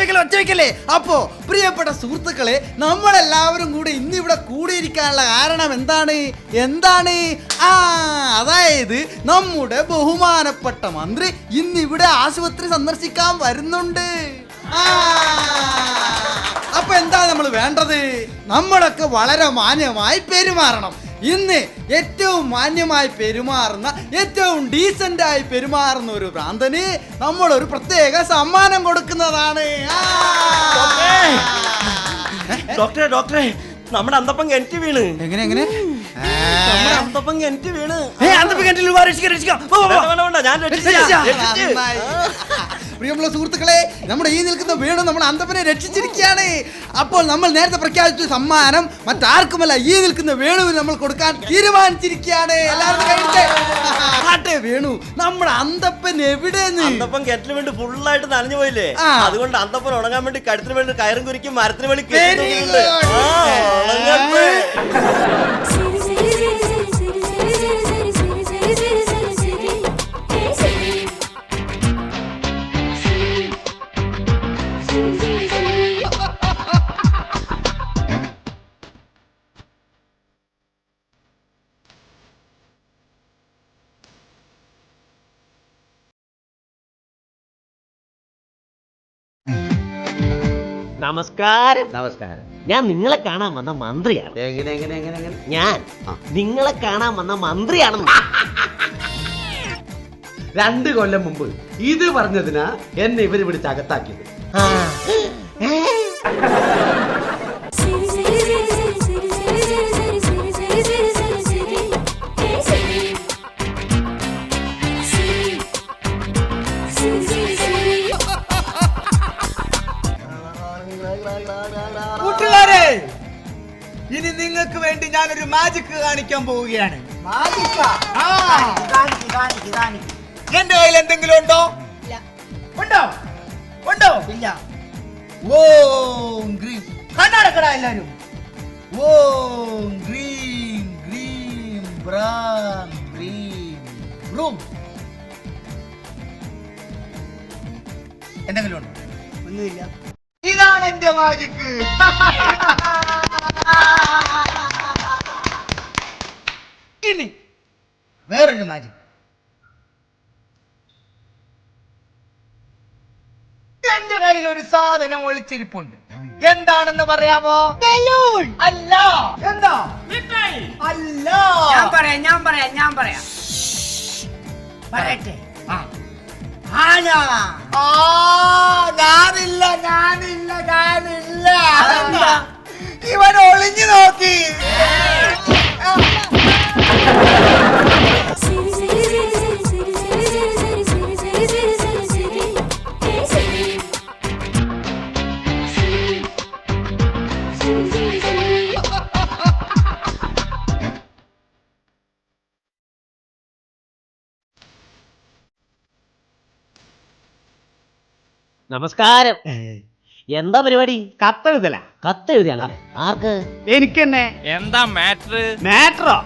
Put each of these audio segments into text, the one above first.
വെക്കല്ലേ ഒറ്റ വെക്കല്ലേ അപ്പോ പ്രിയപ്പെട്ട സുഹൃത്തുക്കളെ നമ്മളെല്ലാവരും കൂടി ഇന്ന് ഇവിടെ കൂടിയിരിക്കാനുള്ള കാരണം എന്താണ്? എന്താണ്? ആ അതായത് നമ്മുടെ ബഹുമാനപ്പെട്ട മന്ത്രി ഇന്ന് ഇവിടെ ആശുപത്രി സന്ദർശിക്കാൻ വരുന്നുണ്ട്. ആ അപ്പൊ എന്താ നമ്മൾ വേണ്ടത്? നമ്മളൊക്കെ വളരെ മാന്യമായി പെരുമാറണം. ഇന്ന് ഏറ്റവും മാന്യമായി പെരുമാറുന്ന ഏറ്റവും ഡീസന്റായി പെരുമാറുന്ന ഒരു ഭ്രാന്തന് നമ്മളൊരു പ്രത്യേക സമ്മാനം കൊടുക്കുന്നതാണ്. ഡോക്ടറെ. ഡോക്ടറെ നമ്മുടെ അന്തപ്പം കിണറ്റ് വീണ്. എങ്ങനെ എങ്ങനെ? അന്തപ്പം കിണറ്റ് വീണ്. ഞാൻ പ്രിയമുള്ള സുഹൃത്തുക്കളെ നമ്മുടെ ഈ നിൽക്കുന്ന വീണ് നമ്മൾ അന്തപ്പനെ രക്ഷിച്ചിരിക്കുകയാണ് അപ്പോൾ നമ്മൾ നേരത്തെ പ്രഖ്യാപിച്ച സമ്മാനം മറ്റാർക്കുമല്ല ഈ നിൽക്കുന്ന വേണുവിന് നമ്മൾ കൊടുക്കാൻ തീരുമാനിച്ചിരിക്കുകയാണ് എല്ലാവരും കൈയ്യട്ടെ. ആട്ടെ വേണു നമ്മുടെ അന്തപ്പൻ എവിടെന്ന് അന്തപ്പം കിണറ്റിന് വേണ്ടി ഫുള്ളായിട്ട് നനഞ്ഞു പോയില്ലേ ആ. അതുകൊണ്ട് അന്തപ്പൻ ഉണങ്ങാൻ വേണ്ടി കഴുത്തിന് വേണ്ടി കയറും കുരിക്കും മരത്തിന് വേണ്ടി Very. ആ, ഉണങ്ങട്ടെ. സിരി നമസ്കാരം. നമസ്കാരം. ഞാൻ നിങ്ങളെ കാണാൻ വന്ന മന്ത്രിയാണ്. എങ്ങനെ എങ്ങനെ എങ്ങനെ എങ്ങനെ? ഞാൻ ആ. നിങ്ങളെ കാണാൻ വന്ന മന്ത്രിയാണ് രണ്ട് കൊല്ലം മുമ്പ് ഇത് പറഞ്ഞതിനാ എന്നെ ഇവർ വിളിച്ച് അകത്താക്കിയത്. ആ. ഞാനൊരു മാജിക് കാണിക്കാൻ പോവുകയാണ്. ആ. എന്റെ കയ്യിൽ എന്തെങ്കിലും ഉണ്ടോ? ഉണ്ടോ? ഉണ്ടോ? ഇല്ല. ഓ ഗ്രീൻ. കണ്ണടക്കടാ എല്ലാരും. ഓ ഗ്രീൻ ഗ്രീൻ ബ്രാം ഗ്രീൻ റൂം എന്തെങ്കിലും ഉണ്ടോ? ഒന്നുമില്ല. ഇതാണ് എന്റെ മാജിക് വേറൊരു മാജിക് എന്റെ കയ്യിൽ ഒരു സാധനം ഒളിച്ചിരിപ്പുണ്ട്. എന്താണെന്ന് പറയാമോ? ബലൂൺ അല്ല. എന്താ? മിഠായി അല്ല. ഞാൻ പറയാം ഞാൻ പറയാം ഞാൻ പറയാം. പറയട്ടെ. ആ. ആന ആ ഞാനില്ല ഞാനില്ല ഞാനില്ല? ഇവൻ ഒളിഞ്ഞു നോക്കി. നമസ്കാരം. എന്താ പരിപാടി? കത്തെഴുതല കത്തെഴുതിയാണ് ആർക്ക്? എനിക്ക് തന്നെ എന്താ മാറ്റർ? മാറ്ററോ?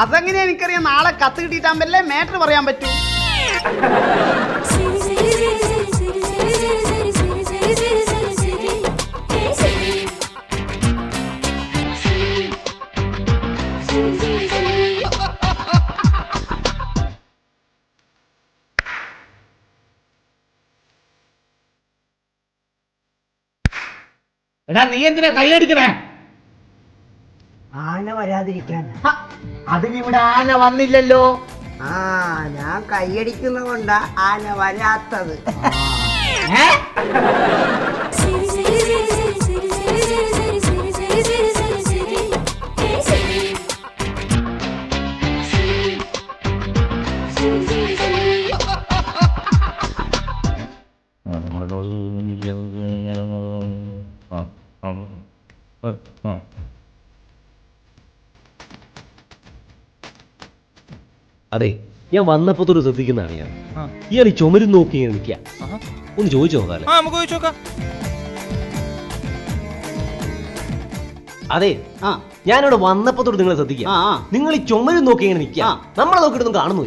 അതെങ്ങനെ എനിക്കറിയാം. നാളെ കത്ത് കിട്ടിയിട്ടാകുമ്പല്ലേ മാറ്റർ പറയാൻ പറ്റൂ. എടാ നീ എന്തിനാ കൈയടിക്കണേ ആന വരാതിരിക്കാൻ. അതിനിവിടെ ആന വന്നില്ലല്ലോ. ആ ഞാൻ കൈയടിക്കുന്ന കൊണ്ടാ ആന വരാത്തത്. സിരി അതെ ഞാൻ വന്നപ്പോ തൊട്ട് ശ്രദ്ധിക്കുന്നതാണ് ഞാൻ. ഇയാൾ ഈ ചുമരും നോക്കി ഇങ്ങനെ നിൽക്കുക. ഒന്ന് ചോദിച്ചു നോക്കാല്ലേ ആ നമുക്ക് ചോദിച്ചു നോക്കാം. അതെ ആ. ഞാനിവിടെ വന്നപ്പോ തൊട്ട് നിങ്ങളെ ശ്രദ്ധിക്കുക. നിങ്ങൾ ഈ ചുമരും നോക്കി ഇങ്ങനെ നിൽക്കുക. നമ്മളെ നോക്കിയിട്ട് കാണുന്നു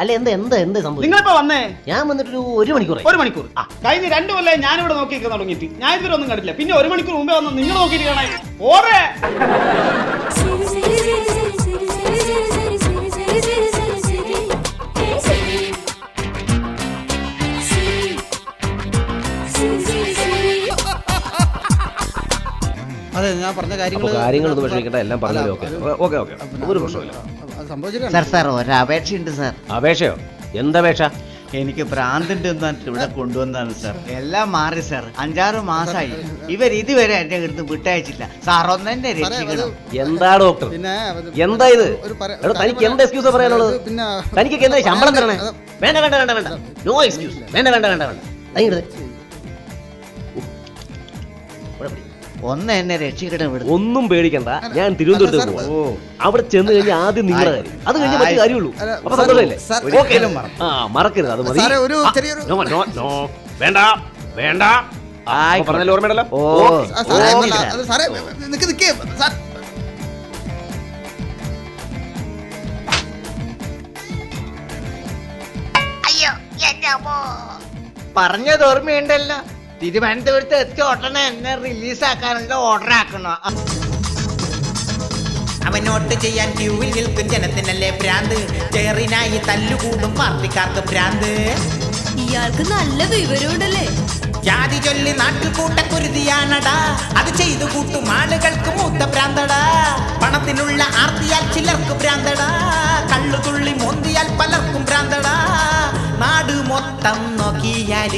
അല്ലെ എന്താ എന്താ എന്താ സംഭവം? നിങ്ങളിപ്പോ വന്നേ? ഞാൻ വന്നിട്ട് ഒരു മണിക്കൂർ ഒരു മണിക്കൂർ. കഴിഞ്ഞ രണ്ടു കൊല്ലം ഞാനിവിടെ നോക്കി തുടങ്ങിയിട്ട്. ഞാൻ ഇതുവരെ ഒന്നും കണ്ടില്ല പിന്നെ ഒരു മണിക്കൂർ മുമ്പേ വന്ന് നിങ്ങൾ നോക്കിയിട്ട് കാണാൻ. ഓടേ ഞാൻ പറഞ്ഞ കാര്യങ്ങൾ കാര്യങ്ങളൊന്നും വിഷമിക്കട്ടെ എല്ലാം പറഞ്ഞു ഓക്കെ ഓക്കെ. ഓക്കെ ഒരു പ്രശ്നമില്ല സംഭവിച്ചില്ല സാർ സാർ ഒരു അപേക്ഷയുണ്ട് സാർ. അപേക്ഷയോ? എന്തപേക്ഷ എനിക്ക് ഭ്രാന്തിന്റെ ഒന്നും ഇവിടെ കൊണ്ടുവന്നാണ് സാർ. എല്ലാം മാറി സാർ. അഞ്ചാറ് മാസമായി ഇവർ ഇതുവരെ എന്റെ അടുത്ത് വിട്ടയച്ചില്ല. സാർ ഒന്നെ രക്ഷിക്കണം. എന്താ ഡോക്ടർ? പിന്നെ എന്താ ഇത്? ഒരു പര- എടോ തനിക്ക് എന്താ എക്സ്ക്യൂസ് പറയാനുള്ളത്? അത് പിന്നെ തനിക്കൊക്കെ എന്താ ശമ്പളം തരണേ? വേണ്ട വേണ്ട വേണ്ട വേണ്ട. നോ എക്സ്ക്യൂസ് വേണ്ട വേണ്ട വേണ്ട വേണ്ട. ഒന്ന് എന്നെ രക്ഷിക്കട്ടെ ഇവിടെ ഒന്നും പേടിക്കണ്ട. ഞാൻ തിരുവനന്തപുരത്ത് പോകും അവിടെ ചെന്ന് കഴിഞ്ഞാൽ ആദ്യം നിങ്ങളുടെ കാര്യം. അത് കഴിഞ്ഞ മറ്റു. കാര്യമുള്ളൂ. അല്ല, അപ്പൊ സാർ, സന്തോഷമല്ലേ സാർ, ഓക്കേ. ഒരിക്കലും മറക്കരുത്. ആ മറക്കരുത്. അത് മതി. സാറേ, ഒരു ആ, ചെറിയൊരു-. വേണ്ട വേണ്ട. ആ, ഓർമ്മയുണ്ടല്ലോ? ഓ. ഓക്കേ. ആ, സാറേ ഓ, അല്ല, അത് സാറേ നിക്ക് നിക്ക്. സാർ. പറഞ്ഞത് ഓർമ്മയുണ്ടല്ലോ. തിരുവനന്തപുരത്ത് എത്തിയ ഉടനെ എന്നെ റിലീസാക്കാനുള്ള ഓർഡർ ആക്കണോ അവനോട്ട് ചെയ്യാൻ ക്യൂവിൽ നിൽക്കും ജനത്തിനല്ലേ ഭ്രാന്ത്? ചേറിനായി തല്ലുകൂടും പാർട്ടിക്കാർക്ക് ഭ്രാന്ത്. ഇയാൾക്ക് നല്ല വിവരമുണ്ടല്ലേ? ജാതി ചൊല്ലി നാട്ടിൽ കൂട്ടക്കുരുതിയാണടാ അത് ചെയ്തു കൂട്ടും ആളുകൾക്ക് മൂത്ത ഭ്രാന്തടാ. പണത്തിനുള്ള ആർത്തിയാൽ ചിലർക്ക് ഭ്രാന്തടാ. കള്ളുതുള്ളി മോന്തിയാൽ പലർക്കും ഭ്രാന്തടാ. നാട് മൊത്തം നോക്കിയാൽ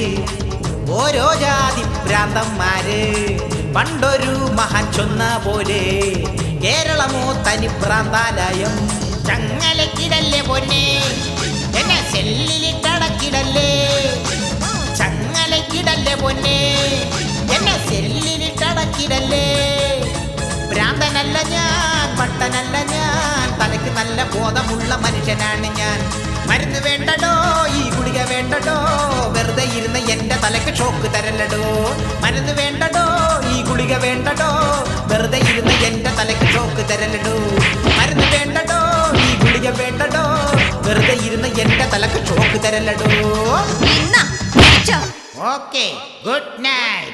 ഓരോ ജാതി ഭ്രാന്തന്മാര്. പണ്ടൊരു മഹാൻ ചൊന്ന പോലെ കേരളമോ തനി ഭ്രാന്താലയം. ചങ്ങലക്കിടല്ലേ പൊന്നെ? എന്നെ സെല്ലിലിട്ടടക്കിടല്ലേ ചങ്ങലക്കിടല്ലേ പൊന്നെ? എന്നെ സെല്ലിലിട്ടടക്കിടല്ലേ ഭ്രാന്തനല്ല ഞാൻ പട്ടനല്ല ഞാൻ. തലയ്ക്ക് നല്ല ബോധമുള്ള മനുഷ്യനാണ് ഞാൻ. മരുന്ന് വേണ്ടടോ ഈ ഗുളിക വേണ്ടടോ വെറുതെ ഇരുന്ന് എന്റെ തലക്ക് ഷോക്ക് തരല്ലടോ. മരുന്ന് വേണ്ടടോ ഈ ഗുളിക വേണ്ടടോ വെറുതെ ഇരുന്ന് എന്റെ തലക്ക് ഷോക്ക് തരല്ലടോ. മരുന്ന് വേണ്ടടോ ഈ ഗുളിക വേണ്ടടോ വെറുതെ ഇരുന്ന് എന്റെ തലക്ക് ഷോക്ക് തരല്ലടോ. Okay good night.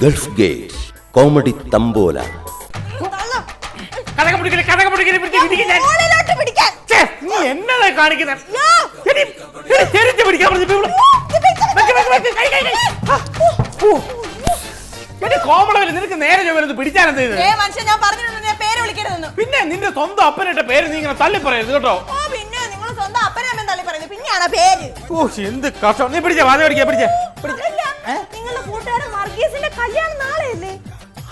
കൈ. Gate comedy tambola. കോമളവിൽ നിനക്ക് നേരെ ചെയ്ത് മനുഷ്യൻ ഞാൻ പറഞ്ഞിട്ടുണ്ട് ഞാൻ പേര് വിളിക്കരുതെന്ന്. പിന്നെ നിന്റെ സ്വന്തം അപ്പനിട്ട പേര് നീ ഇങ്ങനെ തള്ളി പറയരുത് കേട്ടോ. ഓ പിന്നെ നിങ്ങൾ സ്വന്തം അപ്പനെ അമ്മയും തള്ളി പറയുന്നത് പിന്നെയാണ് പേര്? ഓ എന്ത് കഷ്ടം. നീ പിടിച്ച വാദം പിടിക്കാ പിടിച്ചേ നിങ്ങളുടെ വർഗീസിന്റെ കല്യാണം നാളെയല്ലേ?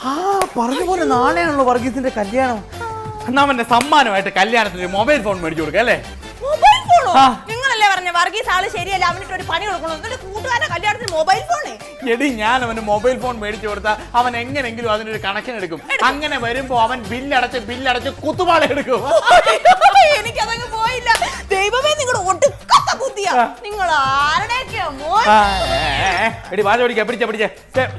ആ പറഞ്ഞ പോലെ നാളെയാണല്ലോ വർഗീസിന്റെ കല്യാണം. എന്നാ അവന്റെ സമ്മാനമായിട്ട് കല്യാണത്തിന് മൊബൈൽ ഫോൺ മേടിച്ചു കൊടുക്കുക അല്ലേ? മൊബൈൽ ഫോണോ? ആ. നിങ്ങളല്ലേ പറഞ്ഞ വർഗീസ് ആൾ ശരിയല്ല അവനിട്ട് ഒരു പണി കൊടുക്കണം എന്നിട്ട് കൂട്ടുകാരന്റെ കല്യാണത്തിന് മൊബൈൽ ഫോണേ? എടി ഞാൻ അവന് മൊബൈൽ ഫോൺ മേടിച്ചു കൊടുത്താൽ അവൻ എങ്ങനെങ്കിലും അതിനൊരു കണക്ഷൻ എടുക്കും. അങ്ങനെ വരുമ്പോ അവൻ ബില്ലടച്ച് ബില്ലടച്ച് കുത്തുപാള എടുക്കും. എനിക്കതങ്ങ് പോയില്ല. ദൈവമേ നിങ്ങളുടെ ഒടുക്കത്ത ബുദ്ധിയാ. നിങ്ങൾ ആരുടെയൊക്കെയോ മോൻ? എടി വാല പിടിക്കാം പിടിച്ച പിടിച്ചേ.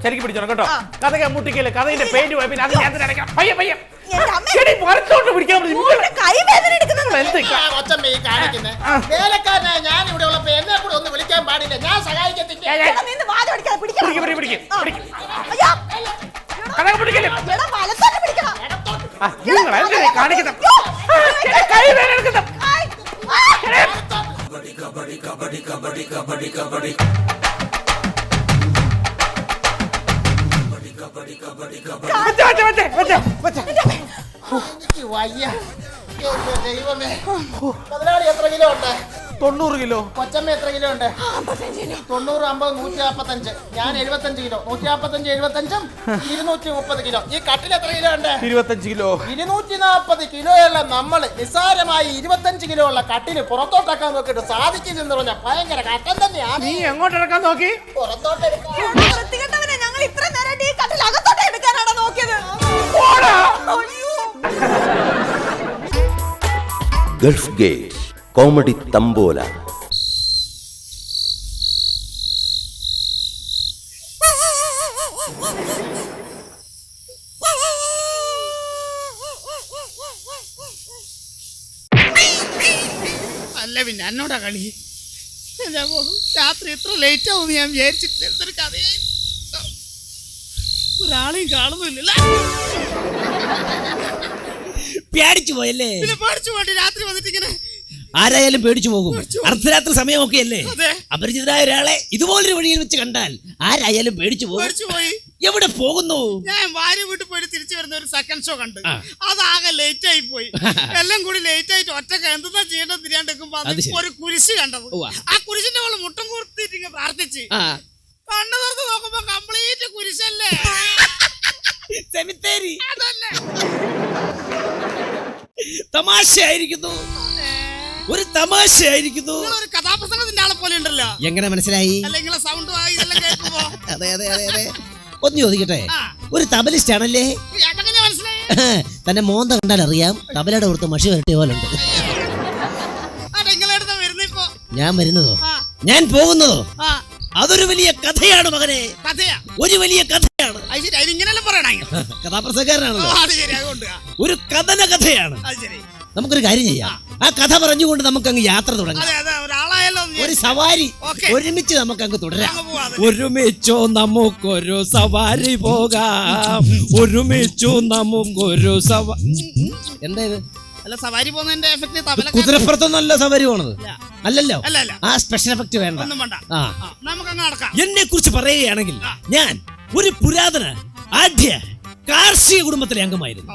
ശരിക്കും പിടിച്ചോണം കേട്ടോ. കഥക മുട്ടിക്കല്ലേ കഥയിന്റെ പെയിന്റ് പോയി പിന്നെ അത് ഞാൻ അടയ്ക്കാം. പയ്യ പയ്യ. എടി മരത്തോട്ട് പിടിക്കാൻ കൈ വേദന എടുക്കുന്നത് ഒച്ചമ്മ ഈ കാണിക്കുന്നേ. വേലക്കാരനായ ഞാൻ ഇവിടെ ഉള്ളപ്പോ കൂടെ ഒന്ന് വിളിക്കാൻ പാടില്ല. ഞാൻ സഹായിക്കത്തില്ല. കാണിക്കുന്ന? കൈ വേദന എടുക്കുന്ന. കബഡി കബഡി കബഡി കബഡി കബഡി വയ്യ. ദൈവമേ. മുതലാളി എത്ര കിലോ ഉണ്ട്? തൊണ്ണൂറ് കിലോ. കൊച്ചമ്മ എത്ര കിലോ ഉണ്ട്? തൊണ്ണൂറ് അമ്പത് നൂറ്റി നാപ്പത്തഞ്ച് ഞാൻ എഴുപത്തഞ്ച് കിലോ. നൂറ്റി നാപ്പത്തഞ്ച് എഴുപത്തഞ്ചും ഇരുന്നൂറ്റി മുപ്പത് കിലോ. ഈ കട്ടിൽ എത്ര കിലോ ഉണ്ട്? ഇരുപത്തഞ്ച് കിലോ. ഇരുന്നൂറ്റി നാപ്പത് കിലോയുള്ള നമ്മൾ നിസ്സാരമായി ഇരുപത്തഞ്ച് കിലോ ഉള്ള കട്ടിന് പുറത്തോട്ടാക്കാൻ നോക്കിയിട്ട് സാധിക്കില്ലെന്ന് പറഞ്ഞ ഭയങ്കര കട്ടൻ തന്നെയാണ് നീ എങ്ങോട്ട് ഇറക്കാൻ നോക്കി? പുറത്തോട്ട് എടാ, വൃത്തികെട്ടവനെ, ഞങ്ങൾ ഇത്ര നേരം ഈ കട്ടിൽ അകത്തോട്ട് എടുക്കാനാണോ നോക്കിയത്? അയ്യോ. Gulf gate. Comedy tambola. അല്ല പിന്നെ എന്നോടാ കളി? രാത്രി ഇത്ര ലേറ്റ് ആവും ഞാൻ വിചാരിച്ചിട്ട് എന്തൊരു കഥയായി ഒരാളെയും കാണുന്നില്ല പേടിച്ചു പോയല്ലേ? പിന്നെ പേടിച്ചു പോയിട്ട് രാത്രി വന്നിട്ട് ഇങ്ങനെ ആരായാലും പേടിച്ചു പോകും. അർദ്ധരാത്രി സമയമൊക്കെ അല്ലേ. അപരിചിതരായ ഒരാളെ ഇതുപോലൊരു വഴിയിൽ വെച്ച് കണ്ടാൽ ആരായാലും പേടിച്ചു പോകും. എവിടെ പോകുന്നു? ഞാൻ ഭാര്യ വീട്ടിൽ പോയി തിരിച്ചു വരുന്ന ഒരു സെക്കൻഡ് ഷോ കണ്ടു. അതാകെ ലേറ്റ് ആയി പോയി. എല്ലാം കൂടി ലേറ്റ് ആയിട്ട് ഒറ്റയ്ക്ക് എന്താ ചെയ്യേണ്ടത് ശരി. ഒരു കുരിശ് കണ്ടത്. ആ കുരിശിന്റെ മുകളിൽ മുട്ടം കൂർത്തിട്ട് ഇങ്ങനെ പ്രാർത്ഥിച്ച്. കണ്ണു തുറന്ന് നോക്കുമ്പോ കംപ്ലീറ്റ് കുരിശല്ലേ? സെമിത്തേരി അതല്ലേ. തമാശയായിരിക്കുന്നു. ഒരു തമാശയായിരിക്കുന്നു. നിങ്ങളൊരു കഥാപ്രസംഗത്തിന്റെ ആളെ പോലെ ഉണ്ടല്ലോ. എങ്ങനെ മനസ്സിലായി? സൗണ്ട് ഇതെല്ലാം കേൾക്കുമ്പോ. അതെ അതെ അതെ അതെ. ഒന്ന് ചോദിക്കട്ടെ? ഒരു തബലിസ്റ്റ് ആണല്ലേ തന്നെ മോന്ത കണ്ടാൽ അറിയാം തബലയുടെ ഓർത്ത് മഷി വരട്ടിയ പോലെ ഉണ്ട്. ഞാൻ വരുന്നതോ? ഞാൻ പോകുന്നതോ? അതൊരു വലിയ കഥയാണ് മകനെ. ഒരു വലിയ കഥയാണ്. കഥാപ്രസംഗക്കാരനാണല്ലോ. ഒരു കഥന കഥയാണ്. നമുക്കൊരു കാര്യം ചെയ്യാം. ആ കഥ പറഞ്ഞുകൊണ്ട് നമുക്ക് അങ്ങ് യാത്ര തുടങ്ങാം. ഒരു. സവാരി ഒരുമിച്ച് നമുക്ക് അങ്ങ് തുടരാം ഒരുമിച്ചോ നമുക്കൊരു സവാരി പോകാം. ഒരുമിച്ചു നമുക്കൊരു സവാ എന്താ ഇത്? അല്ല സവാരി പോകുന്നതിന്റെ എഫക്ട് തബല കുതിരപ്പുറത്തൊന്നല്ല സവാരി പോണത്. അല്ലല്ലോ. അല്ല അല്ല. ആ സ്പെഷ്യൽ എഫക്ട് വേണ്ട. ആ. നമുക്ക് നമുക്കങ്ങ് നടക്കാം. എന്നെ കുറിച്ച് പറയുകയാണെങ്കിൽ ഞാൻ ഒരു പുരാതന ആഢ്യ കാർഷിക കുടുംബത്തിലെ അംഗമായിരുന്നു.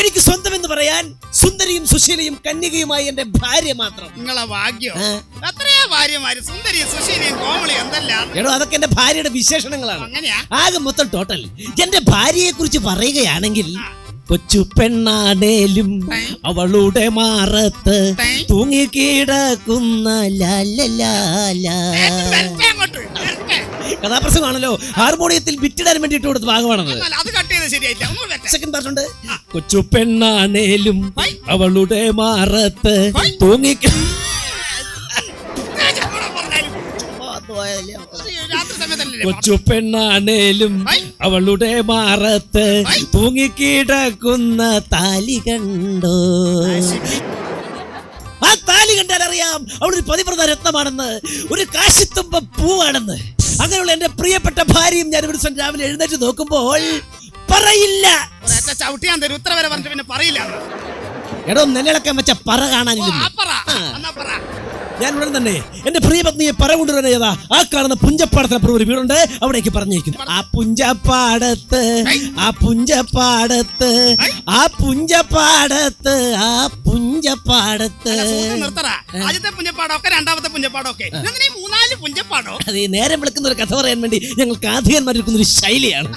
എനിക്ക് സ്വന്തം എന്ന് പറയാൻ സുന്ദരിയും സുശീലയും കന്യകയുമായി എന്റെ ഭാര്യ മാത്രം. നിങ്ങളെ ഭാഗ്യം. ഭാര്യമാര്. സുന്ദരിയും സുശീലിയും എന്തെല്ലാം? എടോ അതൊക്കെ എന്റെ ഭാര്യയുടെ വിശേഷണങ്ങളാണ്. ആകെ മൊത്തം ടോട്ടൽ എന്റെ ഭാര്യയെ കുറിച്ച് പറയുകയാണെങ്കിൽ കൊച്ചു പെണ്ണാണേലും അവളുടെ മാറത്ത് തൂങ്ങിക്കിടക്കുന്ന ലാലലാല. കഥാപ്രസംഗമാണല്ലോ ഹാർമോണിയത്തിൽ ബിറ്റിടാൻ വേണ്ടിയിട്ട് കൊടുത്ത ഭാഗമാണത് അത് കട്ട് ചെയ്ത് ശരിയായില്ല ഒന്ന് വരട്ടെ സെക്കൻഡ് പാർട്ടുണ്ട് കൊച്ചു പെണ്ണാണേലും. അവളുടെ മാറത്ത് തൂങ്ങി തൂങ്ങിക്ക ചുമ്മാ പറഞ്ഞാലും. രാത്രി സമയത്തല്ലേ കൊച്ചു പെണ്ണാണേലും. അവളുടെ മാറത്ത്. തൂങ്ങിക്കിടക്കുന്ന താലി കണ്ടോ ആ താലി കണ്ടാൽ അറിയാം. ഒരു പതിവ്രത രത്നമാണെന്ന്. ഒരു കാശിത്തുമ്പ പൂവാണെന്ന്. അങ്ങനെയുള്ള എന്റെ പ്രിയപ്പെട്ട ഭാര്യയും ഞാൻ ഒരു ദിവസം രാവിലെ എഴുന്നേറ്റ് നോക്കുമ്പോൾ പറയില്ല. ഉത്തരവരെ തരും. പറഞ്ഞിട്ട് പിന്നെ പറയില്ല. എടോ നെല്ലിളക്കം വെച്ച പറ കാണാനില്ല ഞാൻ ഉടൻ തന്നെ എന്റെ പ്രിയപത്നിയെ പറ കൊണ്ടുവരുന്ന ഏതാ? ആ കാണുന്ന പുഞ്ചപ്പാടത്തിനപ്പുറം ഒരു വീടുണ്ട്. അവിടേക്ക് പറഞ്ഞേക്കുന്നു ആ പുഞ്ചപ്പാടത്ത് ആ പുഞ്ചപ്പാടത്ത് ആ പുഞ്ചപ്പാടത്ത് ആ പുഞ്ചപ്പാടത്ത്. അതെ ആദ്യത്തെ രണ്ടാമത്തെ മൂന്നാൽ പുഞ്ചപ്പാടോ? അത് നേരം വിളിക്കുന്ന ഒരു കഥ പറയാൻ വേണ്ടി ഞങ്ങൾ ആധികന്മാരിക്കുന്ന ഒരു ശൈലിയാണ്.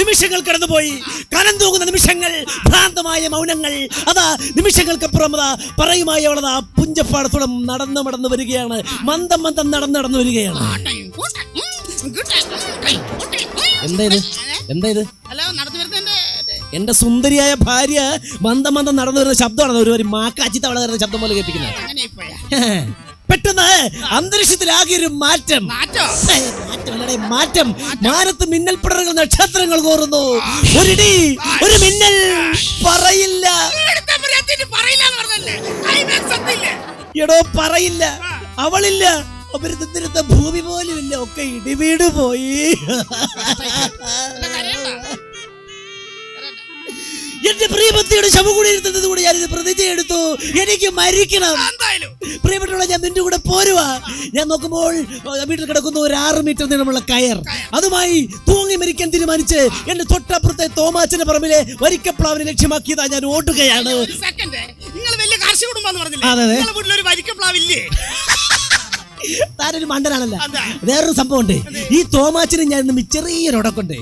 നിമിഷങ്ങൾ കടന്നുപോയി. കനം തൂങ്ങുന്ന നിമിഷങ്ങൾ ഭ്രാന്തമായ മൗനങ്ങൾ. അതാ നിമിഷങ്ങൾക്കപ്പുറം അതാ പറയുമായി അവളതാ പുഞ്ചപ്പാടത്തോടെ നടന്നു നടന്നു വരികയാണ്. മന്ദം മന്ദം നടന്നു നടന്നു വരികയാണ്. എന്താ ഇത് എന്താ ഇത് അല്ല നടന്നു വരുന്നതിന്റെ എന്റെ സുന്ദരിയായ ഭാര്യ മന്ദം മന്ദം നടന്നു വരുന്ന ശബ്ദമാണ് ഒരു ഒരു മാക്കാച്ചി തവള വരുന്ന ശബ്ദം പോലെ കേൾപ്പിക്കുന്നത്. അങ്ങനെ ഇപ്പോഴാ പെട്ടെന്ന് അന്തരീക്ഷത്തിലാകെ ഒരു മാറ്റം. മാറ്റോ? ഏ, മാറ്റം മാനത്ത് മിന്നൽ പിടറുകൾ നക്ഷത്രങ്ങൾ കോറുന്നു ഒരിടി ഒരു മിന്നൽ പറയില്ല. പറയില്ല എടോ പറയില്ല. അവളില്ല. നിന്നിരുന്ന ഭൂമി പോലും ഇല്ല ഒക്കെ ഇടിവീട് പോയി. എന്റെ പ്രിയപത്തിയുടെ ശവ കൂടി ഇരുത്തുന്നത് കൂടി ഞാനിത് പ്രതിജ്ഞ എടുത്തു. എനിക്ക് മരിക്കണം. പ്രിയപ്പെട്ടുള്ള ഞാൻ നിന്റെ കൂടെ പോരുവാ. ഞാൻ നോക്കുമ്പോൾ വീട്ടിൽ കിടക്കുന്ന ഒരു ആറ് മീറ്റർ നീളമുള്ള കയർ. അതുമായി തൂങ്ങി മരിക്കാൻ തീരുമാനിച്ച് എന്റെ തൊട്ടപ്പുറത്തെ തോമാച്ചന്റെ പറമ്പിലെ വരിക്കപ്ലാവിനെ ലക്ഷ്യമാക്കിയതാ ഞാൻ ഓടുകയാണ്. കുടുംബം പറഞ്ഞില്ലേ? വരിക്കപ്ലാവില്ലേ? താനൊരു മണ്ടനാണല്ലോ. വേറൊരു സംഭവം ഉണ്ട് ഈ തോമാച്ചിന് ഞാൻ ചെറിയൊരു ഉടക്കുണ്ട്.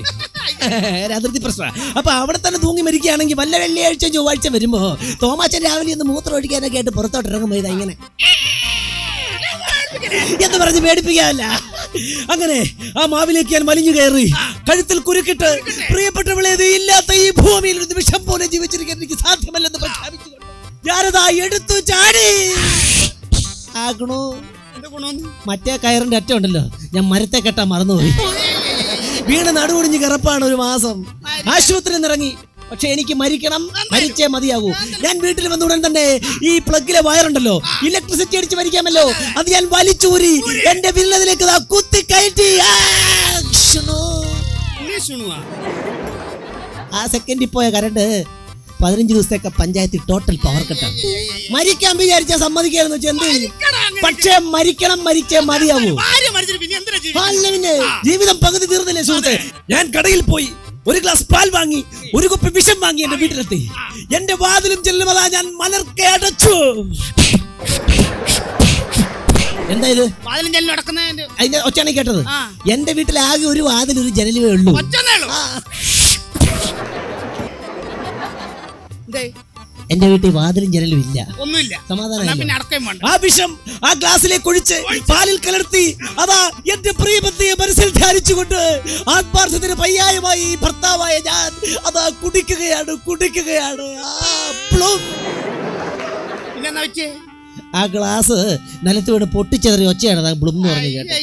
അതിർത്തി പ്രശ്ന അപ്പൊ അവിടെ തന്നെ തൂങ്ങി മരിക്കുകയാണെങ്കിൽ വല്ല വെള്ളിയാഴ്ച ചൊവ്വാഴ്ച വരുമ്പോ തോമാച്ചൻ രാവിലെ ഒന്ന് മൂത്രം ഒഴിക്കാനൊക്കെ ആയിട്ട് പുറത്തോട്ട് ഇറങ്ങുമ്പോ ഇതാ ഇങ്ങനെ. എന്ന് പറഞ്ഞ് പേടിപ്പിക്കാനല്ല. അങ്ങനെ ആ മാവിലേക്ക് ഞാൻ വലിഞ്ഞു കയറി. കഴുത്തിൽ കുരുക്കിട്ട് പ്രിയപ്പെട്ടവളെ ഇത് ഇല്ലാത്ത ഈ ഭൂമിയിൽ ഒരു നിമിഷം പോലെ ജീവിച്ചിരിക്കാൻ എനിക്ക് സാധ്യമല്ലെന്ന് പ്രഖ്യാപിച്ചുകൊണ്ട് ഞാനതാ എടുത്തു ചാടി. ആ ഗുണു? മറ്റേ കയറിന്റെ അറ്റം ഉണ്ടല്ലോ. ഞാൻ മരത്തെ കെട്ടാൻ മറന്നുപോയി. വീണ് നടുപൊടിഞ്ഞ് കിറപ്പാണ് ഒരു മാസം. ആശുപത്രിയിൽ നിറങ്ങി പക്ഷെ എനിക്ക് മരിക്കണം. മരിച്ചേ മതിയാകൂ. ഞാൻ വീട്ടിൽ വന്ന ഉടൻ തന്നെ ഈ പ്ലഗിലെ വയറുണ്ടല്ലോ. ഇലക്ട്രിസിറ്റി അടിച്ച് മരിക്കാമല്ലോ. അത് ഞാൻ വലിച്ചൂരി. എന്റെ വില്ലതിലേക്ക് കുത്തി കയറ്റി. ആ സെക്കൻഡിൽ പോയ കരണ്ട് പതിനഞ്ച് ദിവസത്തേക്ക് പഞ്ചായത്തിൽ ടോട്ടൽ പവർ കട്ടാണ് മരിക്കാൻ വിചാരിച്ചാൽ സമ്മതിക്കായിരുന്നു എന്ത് ചെയ്യും? പക്ഷേ മരിക്കണം മരിച്ചേ മതിയാവൂ. പിന്നെ ജീവിതം പകുതി തീർന്നില്ലേ സുഹൃത്തെ? ഞാൻ കടയിൽ പോയി ഒരു ഗ്ലാസ് പാൽ വാങ്ങി ഒരു കുപ്പി വിഷം വാങ്ങി എന്റെ വീട്ടിലെത്തി. എന്റെ വാതിലും ചെല്ലുമതാ ഞാൻ മലർക്കെ അടച്ചു. എന്താ ഇത്? അതിന്റെ ഒച്ചാണ് കേട്ടത്. എന്റെ വീട്ടിൽ ആകെ ഒരു വാതിൽ ഒരു ജനലുവേ ഉള്ളൂ. എന്റെ വീട്ടിൽ വാതിലും ജനലും ഇല്ല. ഒന്നുമില്ല. സമാധാനം ആ വിഷം ആ ഗ്ലാസ്സിലേക്ക് ഒഴിച്ച്. പാലിൽ കലർത്തി അതാ എന്റെ പ്രിയപത്നിയെ മനസ്സിൽ ധ്യാനിച്ചുകൊണ്ട് ആത്മാർത്ഥത്തിന് പര്യായമായി ഈ ഭർത്താവായ ഞാൻ അതാ കുടിക്കുകയാണ് കുടിക്കുകയാണ്. ആ, ഗ്ലാസ് നിലത്ത് വീണ് പൊട്ടിച്ചെതറി ഒച്ചയാണ് ബ്ലും എന്ന് പറഞ്ഞു കേട്ടോ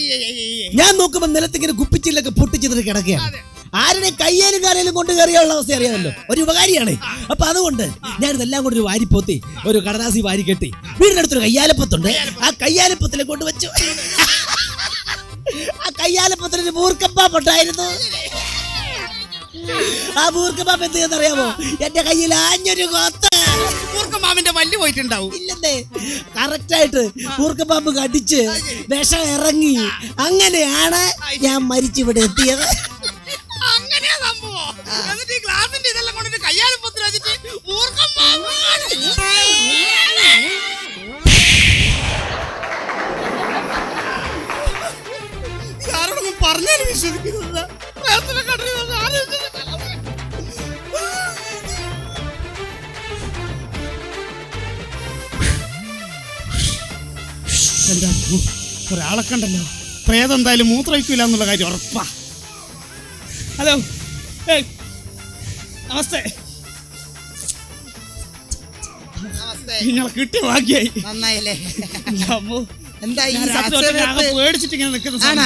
ഞാൻ നോക്കുമ്പോൾ നിലത്തിങ്ങനെ കുപ്പിച്ചില്ലൊക്കെ പൊട്ടിച്ചെതറി കിടക്കുകയാണ് ആരുടെ കയ്യേലും കാലേലും കൊണ്ട് കയറിയുള്ള അവസ്ഥ അറിയാമല്ലോ. ഒരു ഉപകാരിയാണ്. അപ്പൊ അതുകൊണ്ട് ഞാൻ ഇതെല്ലാം കൂടി ഒരു വാരി വാരിപ്പോത്തി ഒരു കടലാസി വാരി കെട്ടി വീടിനടുത്തൊരു കയ്യാലപ്പത്തുണ്ട്. ആ കയ്യാലപ്പത്തിലെ കൊണ്ട് വെച്ചു ആ കയ്യാലപ്പത്തിലൊരു മൂർക്കപ്പാപ്പുണ്ടായിരുന്നു ആ മൂർക്കപ്പാപ്പ് എന്ത് ചെയ്യുന്നറിയാമോ? എന്റെ കയ്യിൽ ആഞ്ഞൊരു കൊത്ത. മാമിന്റെ വല്ല് പോയിട്ടുണ്ടാവും. ഇല്ലെന്നേ. കറക്റ്റായിട്ട് ഊർക്കപ്പാമ്പ് കടിച്ച് വിഷം ഇറങ്ങി. അങ്ങനെയാണ് ഞാൻ മരിച്ചിവിടെ എത്തിയത്. ഇതെല്ലാം പൊത്തി വെച്ചിട്ട് ഒരാളെ കണ്ടല്ലോ. പ്രേതം എന്തായാലും മൂത്രയിക്കില്ല എന്നുള്ള കാര്യം ഉറപ്പാ. ഹലോ ഏയ് നമസ്തേ. നിങ്ങളെ കിട്ടി ഭാഗ്യായി. നന്നായില്ലേ? അമ്മോ. എന്താ ഈ പേടിച്ചിട്ട് ഇങ്ങനെ നിൽക്കുന്ന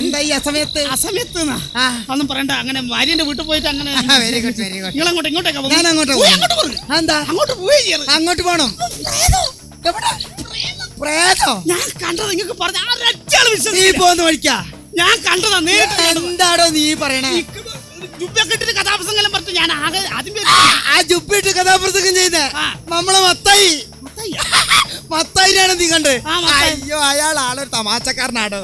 എന്താ ഈ അസമയത്ത്? അസമയത്ത് ന്നാ? ആ. ഒന്നും പറയണ്ട. അങ്ങനെ ഭാര്യന്റെ വീട്ടിൽ പോയിട്ട് അങ്ങനെ വെരി ഗുഡ് വെരി ഗുഡ് നിങ്ങൾ അങ്ങോട്ട് ഇങ്ങോട്ടേക്കാ? ഞാൻ അങ്ങോട്ട് പോയി പോകും. അങ്ങോട്ട് എന്താ അങ്ങോട്ട് പോയി ചെയ്യരുത്. അങ്ങോട്ട് പോണം. പ്രേതോ. ഞാൻ കണ്ടത് നിങ്ങൾക്ക് പറഞ്ഞ ആ നീ പോന്ന് ഞാൻ കണ്ടതാ നേരിട്ട്. എന്താടോ നീ പറയണേ? ഇട്ടിട്ട് കഥാപ്രസംഗം പറഞ്ഞു ഞാൻ ആകെ ആദ്യം ആ ജുബിട്ട് കഥാപ്രസംഗം ചെയ്ത ആ. നമ്മളെ മത്തായി. മത്തായിനാണ് നീ കണ്ട്. ആ, മത്തായി. അയ്യോ അയാൾ ആളൊരു തമാശക്കാരനാണ്.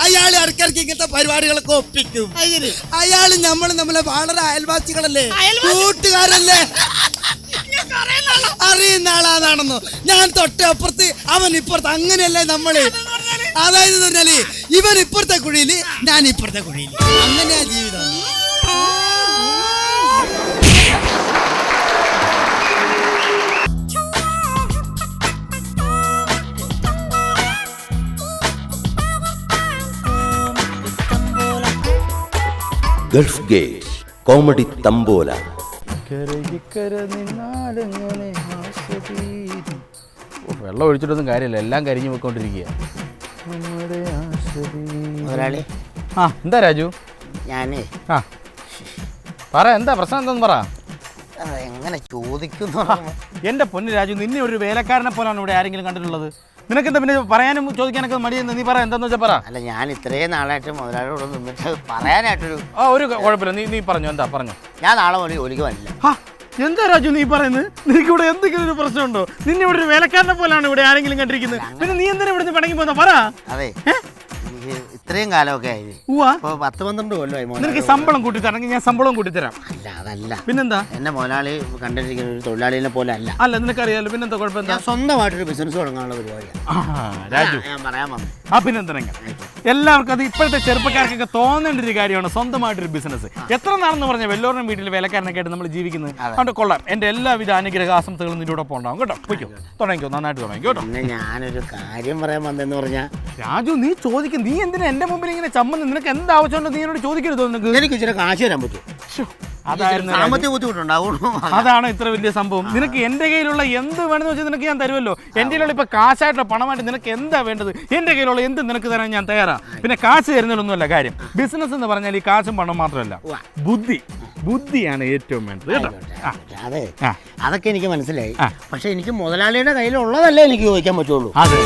അയാൾ ഇടയ്ക്കിടയ്ക്ക് ഇങ്ങനത്തെ പരിപാടികളൊക്കെ ഒപ്പിക്കും. അത് ശരി. അയാൾ നമ്മൾ നമ്മളെ വളരെ അയൽവാസികളല്ലേ? അയൽവാസി? കൂട്ടുകാരല്ലേ? അറിയുന്ന ആളാ. അറിയുന്ന ആളാണെന്നോ. ഞാൻ തൊട്ടപ്പുറത്ത് അവൻ ഇപ്പുറത്ത് അങ്ങനെയല്ലേ നമ്മൾ? അതായത് എന്ന് പറഞ്ഞാൽ ഇവൻ ഇപ്പുറത്തെ കുഴിയിൽ ഞാൻ ഇപ്പുറത്തെ കുഴിയിൽ. അങ്ങനെയാ ജീവിതം. Gulf gate comedy tambola. വെള്ളം ഒഴിച്ചിട്ടൊന്നും കാര്യമില്ല. എല്ലാം കരിഞ്ഞു പോയിക്കൊണ്ടിരിക്കുക മുതലാളി. ആ എന്താ രാജു? ഞാനേ ആ. പറ എന്താ പ്രശ്നം എന്താന്ന് പറ. എങ്ങനെ ചോദിക്കുന്നു എന്റെ പൊന്നു രാജു നിന്നെ ഒരു വേലക്കാരനെ പോലാണ് ഇവിടെ ആരെങ്കിലും കണ്ടിട്ടുള്ളത്. നിനക്ക് എന്താ പിന്നെ പറയാനും ചോദിക്കാനൊക്കെ മടിയെന്ന് നീ പറ എന്താന്ന് വെച്ചാൽ പറ. അല്ല ഞാൻ ഇത്രയും നാളായിട്ട് മുതലാളിയോട് നിന്നിട്ട് പറയാനായിട്ടൊരു ആ ഒരു കുഴപ്പമില്ല. നീ നീ പറഞ്ഞു എന്താ പറഞ്ഞു? ഞാൻ നാളെ മുതൽ ജോലിക്ക് വരില്ല. എന്താ രാജു നീ പറയുന്നത്? നിനക്ക് ഇവിടെ എന്തെങ്കിലും ഒരു പ്രശ്നമുണ്ടോ? നിന്നെ ഇവിടെ ഒരു വേലക്കാരനെ പോലാണ് ഇവിടെ ആരെങ്കിലും കണ്ടിരിക്കുന്നത്. പിന്നെ നീ എന്തിനാ ഇവിടെ പണങ്ങി പോന്ന? പറ. അതെ. ഇത്രയും കാലമൊക്കെ ആയി. ഇപ്പൊ പത്ത് പന്ത്രണ്ട് കൊല്ലമായി നിനക്ക് ശമ്പളം കൂട്ടി ഞാൻ ശമ്പളം കൂട്ടിത്തരാം. അല്ല അതല്ല. പിന്നെന്താ? എന്നെ മുതലാളി കണ്ടിരിക്കുന്ന ഒരു തൊഴിലാളിനെ പോലെ അല്ല. അല്ല നിനക്ക് അറിയാലോ പിന്നെന്താ കുഴപ്പമില്ല സ്വന്തമായിട്ടൊരു ബിസിനസ് തുടങ്ങാനുള്ള പരിപാടിയാണ് രാജു. ഞാൻ പറയാൻ വന്നു പിന്നെന്താ എല്ലാവർക്കും അത് ഇപ്പോഴത്തെ ചെറുപ്പക്കാർക്കൊക്കെ തോന്നേണ്ട ഒരു കാര്യമാണ് സ്വന്തമായിട്ടൊരു ബിസിനസ് എത്ര നാളെന്ന് പറഞ്ഞാൽ വെല്ലോറിനും വീട്ടിൽ വേലക്കാരനൊക്കെ ആയിട്ട് നമ്മൾ ജീവിക്കുന്നത്? അതുകൊണ്ട് കൊള്ളാം. എന്റെ എല്ലാവിധ അനുഗ്രഹ ആശംസകളും നിന്റെ കൂടെ ഉണ്ടാവും കേട്ടോ പോയിക്കോ. തുടങ്ങിക്കോ നന്നായിട്ട് തുടങ്ങിക്കോ കേട്ടോ. ഞാനൊരു കാര്യം പറയാൻ വന്നെന്ന് പറഞ്ഞാൽ രാജു നീ ചോദിക്കും നീ എന്തിനാ എന്റെ മുമ്പിൽ ഇങ്ങനെ ചമ്മന്ന്? നിനക്ക് എന്ത് എന്താവശ്യമുണ്ടോ നീ എന്നോട് ചോദിക്കരുതോ നിനക്ക്? എനിക്ക് ഇച്ചിരി കാശ് തരാൻ പറ്റും അതായിരുന്നു സാമ്പത്തിക അതാണ് ഇത്ര വലിയ സംഭവം. നിനക്ക് എന്റെ കയ്യിലുള്ള എന്ത് വേണമെന്ന് വെച്ചാൽ നിനക്ക് ഞാൻ തരുമല്ലോ. എന്റെ കയ്യിലുള്ള ഇപ്പൊ കാശായിട്ടുള്ള പണമായിട്ട് നിനക്ക് എന്താ വേണ്ടത്? എന്റെ കയ്യിലുള്ള എന്ത് നിനക്ക് തരാൻ ഞാൻ തയ്യാറാ? പിന്നെ കാശ് തരുന്നതിലൊന്നുമല്ല കാര്യം. ബിസിനസ് എന്ന് പറഞ്ഞാൽ ഈ കാശും പണം മാത്രമല്ല. ബുദ്ധി. ബുദ്ധിയാണ് ഏറ്റവും വേണ്ടത് കേട്ടോ? അതെ അതൊക്കെ എനിക്ക് മനസ്സിലായി. പക്ഷെ എനിക്ക് മുതലാളിയുടെ കയ്യിലുള്ളതല്ലേ എനിക്ക് ചോദിക്കാൻ പറ്റുള്ളൂ. അതെ.